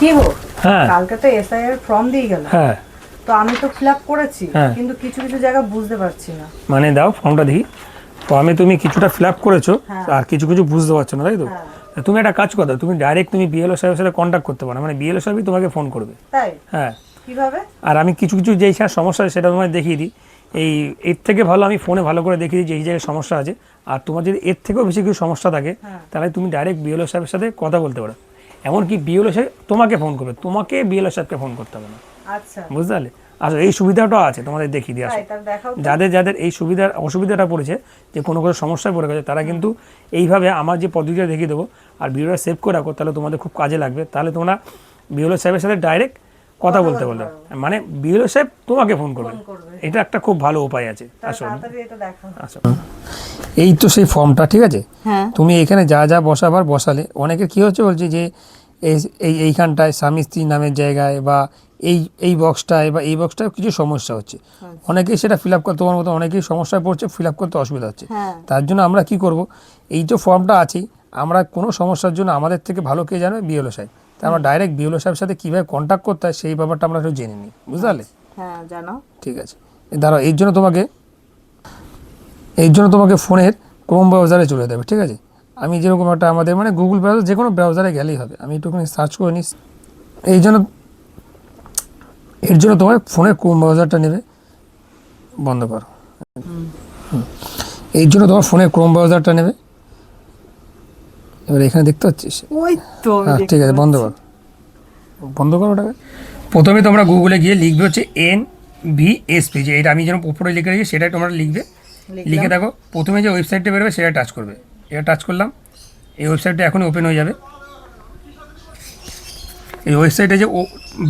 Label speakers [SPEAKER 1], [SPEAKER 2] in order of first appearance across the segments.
[SPEAKER 1] কি গো
[SPEAKER 2] হ্যাঁ।
[SPEAKER 1] কালকে তো এসআই এর ফর্ম দিয়ে গেল
[SPEAKER 2] হ্যাঁ।
[SPEAKER 1] তো আমি তো ফিল আপ করেছি
[SPEAKER 2] হ্যাঁ।
[SPEAKER 1] কিন্তু কিছু কিছু জায়গা বুঝতে পারছি না।
[SPEAKER 2] মানে দাও ফর্মটা দেখি। ফর্মে তুমি কিছুটা ফিল আপ করেছ
[SPEAKER 1] হ্যাঁ।
[SPEAKER 2] আর কিছু কিছু বুঝতে পারছ না তাই তো। তুমি একটা কাজ করো তুমি ডাইরেক্ট তুমি বিএলও সাহেবের সাথে কন্ট্যাক্ট করতে পারো। মানে বিএলও সাহেবই তোমাকে ফোন করবে।
[SPEAKER 1] তাই?
[SPEAKER 2] হ্যাঁ।
[SPEAKER 1] কীভাবে?
[SPEAKER 2] আর আমি কিছু কিছু যেই সমস্যা আছে সেটা তোমায় দেখিয়ে দিই। এই এর থেকে ভালো আমি ফোনে ভালো করে দেখিয়ে দিই যে এই জায়গায় সমস্যা আছে। আর তোমার যদি এর থেকেও বেশি কিছু সমস্যা থাকে। তাহলে তুমি ডাইরেক্ট বিএলও সাহেবের সাথে কথা বলতে পারো। এমনকি বিএলও সাহেব তোমাকে ফোন করবে তোমাকে বিএলও সাহেবকে ফোন করতে হবে না।
[SPEAKER 1] আচ্ছা।
[SPEAKER 2] বুঝতে পারলে আচ্ছা এই সুবিধাটাও আছে তোমাদের দেখিয়ে দিয়ে আসো। যাদের যাদের এই সুবিধার অসুবিধাটা পড়েছে যে কোনো কোনো সমস্যায় পড়ে গেছে তারা কিন্তু এইভাবে আমার যে পদ্ধতিটা দেখিয়ে দেবো আর ভিডিওটা সেভ করে রাখো তাহলে তোমাদের খুব কাজে লাগবে। তাহলে তোমরা বিএলও সাহেবের সাথে ডাইরেক্ট কথা বলতে বলবে মানে বিএলও সাহেব তোমাকে ফোন করবে। এটা একটা খুব ভালো উপায় আছে। আসো। এই তো সেই ফর্মটা ঠিক আছে?
[SPEAKER 1] হ্যাঁ।
[SPEAKER 2] তুমি এখানে যা যা বসাবার বসালে। অনেকের কী হচ্ছে বলছে যে এই এই এইখানটায় স্বামী স্ত্রী নামের জায়গায় বা এই এই বক্সটায় বা এই বক্সটায় কিছু সমস্যা হচ্ছে। অনেকেই সেটা ফিল আপ করতে তোমার মতো অনেকেই সমস্যায় পড়ছে ফিল আপ করতে অসুবিধা হচ্ছে।
[SPEAKER 1] হ্যাঁ।
[SPEAKER 2] তার জন্য আমরা কি করব? এই তো ফর্মটা আছেই। আমরা কোনো সমস্যার জন্য আমাদের থেকে ভালো কে জানবে বিএলও সাহেব। তাই আমরা ডাইরেক্ট বিএলও সাহেবের সাথে কীভাবে কন্ট্যাক্ট করতে হয় সেই ব্যাপারটা আমরা একটু জেনে নিই। বুঝতে পারলে
[SPEAKER 1] হ্যাঁ জানো।
[SPEAKER 2] ঠিক আছে। দাঁড়াও এর জন্য তোমাকে এর জন্য তোমাকে ফোনের ক্রোম ব্রাউজারে চলে যাবে ঠিক আছে? আমি যেরকম একটা আমাদের মানে গুগল ব্রাউজার যে কোনো ব্রাউজারে গেলেই হবে। আমি একটুখানি সার্চ করে নিস। এই জন্য এর জন্য তোমার ফোনের ক্রোম ব্রাউজারটা নেবে। বন্ধ করো। এই জন্য তোমার ফোনের ক্রোম ব্রাউজারটা নেবে। এবার এখানে দেখতে পাচ্ছিস?
[SPEAKER 1] ওই তো
[SPEAKER 2] ঠিক আছে বন্ধ কর। বন্ধ কর ওটাকে। প্রথমে তোমরা গুগলে গিয়ে লিখবে হচ্ছে এন ভি এস পি যে এটা আমি যেন উপরে লিখে রেখেছি সেটাই তোমরা লিখবে। লিখে দেখো প্রথমে যে ওয়েবসাইটটা বেরোবে সেটা টাচ করবে। এটা টাচ করলাম। এই ওয়েবসাইটটা এখনই ওপেন হয়ে যাবে। এই ওয়েবসাইটে যে ও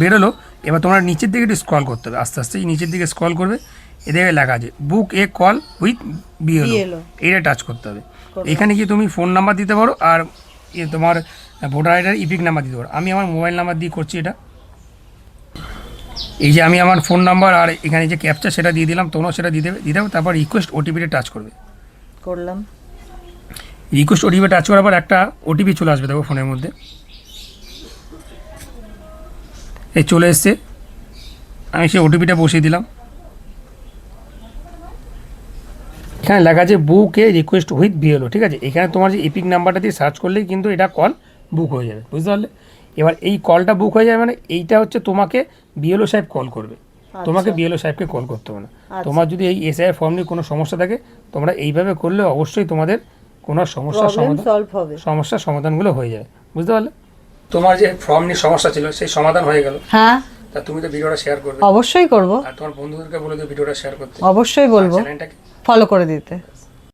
[SPEAKER 2] বেরোলো এবার তোমরা নিচের দিকে একটু স্ক্রল করতে হবে। আস্তে আস্তে এই নিচের দিকে স্ক্রল করবে। এ এদিকে লেখা আছে book a call with BLO এইটা টাচ করতে হবে। এখানে গিয়ে তুমি ফোন নাম্বার দিতে পারো আর এ তোমার ভোটার আইডার ইপিক নাম্বার দিতে পারো। আমি আমার মোবাইল নাম্বার দিয়ে করছি এটা। এই যে আমি আমার ফোন নাম্বার আর এখানে যে ক্যাপচার সেটা দিয়ে দিলাম তোমরাও সেটা দিয়ে দেবে দিয়ে দেবে তারপর রিকোয়েস্ট ওটিপিটা টাচ করবে।
[SPEAKER 1] করলাম।
[SPEAKER 2] রিকোয়েস্ট ওটিপি টাচ করার পর একটা ওটিপি চলে আসবে দেখো ফোনের মধ্যে। এই চলে এসছে। আমি সেই ওটিপিটা বসিয়ে দিলাম। এখানে লেখা আছে book a request with BLO ঠিক আছে? এখানে তোমার যে এপিক নাম্বারটা দিয়ে সার্চ করলেই কিন্তু এটা কল বুক হয়ে যাবে বুঝতে পারলে? এবার এই কলটা বুক হয়ে যাবে মানে এইটা হচ্ছে তোমাকে বিএলও সাহেব কল করবে। তোমাকে বিএলও সাহেবকে কল করতে হবে না। তোমার যদি এই এসআই ফর্ম নিয়ে কোনো সমস্যা থাকে তোমরা এইভাবে করলে অবশ্যই তোমাদের কোনো সমস্যার সমাধান সমস্যার সমাধানগুলো হয়ে যাবে বুঝতে পারলে? তোমার যে ফর্ম নিয়ে সমস্যা ছিল সেই সমাধান হয়ে গেল।
[SPEAKER 1] হ্যাঁ।
[SPEAKER 2] তা তুমি তো ভিডিওটা শেয়ার করবে।
[SPEAKER 1] অবশ্যই করব।
[SPEAKER 2] আর তোমার বন্ধুদেরকে বলে দিও ভিডিওটা শেয়ার করতে।
[SPEAKER 1] অবশ্যই বলব।
[SPEAKER 2] চ্যানেলটাকে
[SPEAKER 1] ফলো করে দিতে।